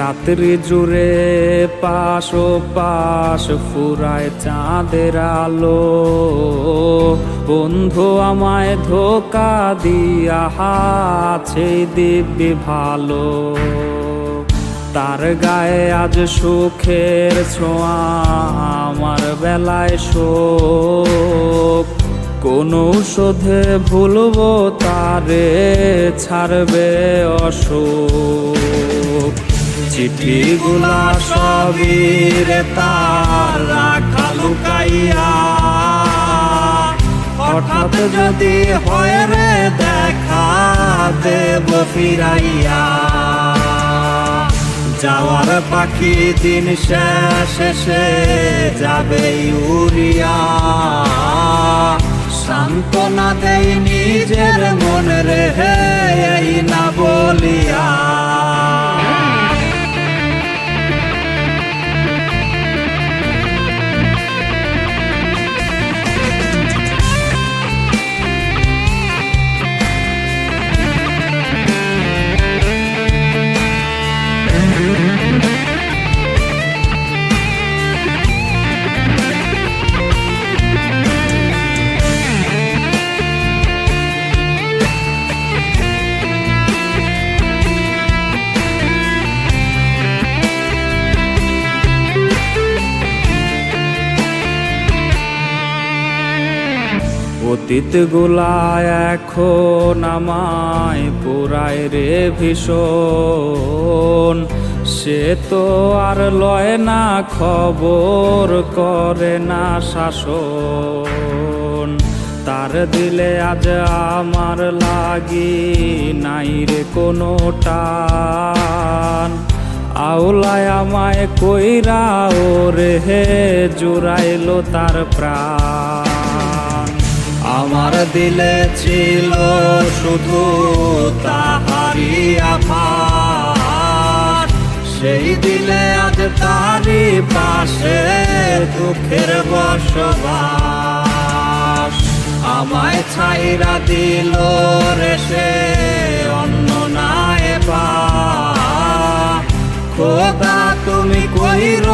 রাত্রি জুড়ে পাশ ও পাশ ফুরায় চাঁদের আলো। বন্ধু আমায় ধোকা দিয়া আছে দিব্যি ভালো। তার গায়ে আজ সুখের ছোঁয়া, আমার বেলায় শোক। কোন ঔষধে ভুলবো তারে, ছাড়বে অসুখ। চিঠিগুলা সবই রে তার রাখা লুকাইয়া হঠাৎ যদি হয় রে দেখা, দেব ফিরাইয়া। যাওয়ার পাখি দিন শেষে যাবে উড়িয়া সান্ত্বনা দেই নিজের মন রে, এই না বলিয়া। অতীতগুলা এখন আমায় পুরায় রে ভীষণ। সে তো আর লয় না, খবর করে না শাসন। তার দিলে আজ আমার লাগি নাই রে কোনো টান। আমায় কইরা ও রে জুড়াইলো তার প্রাণ। আমার দিলে ছিল শুধু তাহারি আমার সেই দিলে আজ তারি পাশে দুঃখের বসবাস। আমায় ছাইরা দিল রে সে অন্য নাই বা খোদা, তুমি কইর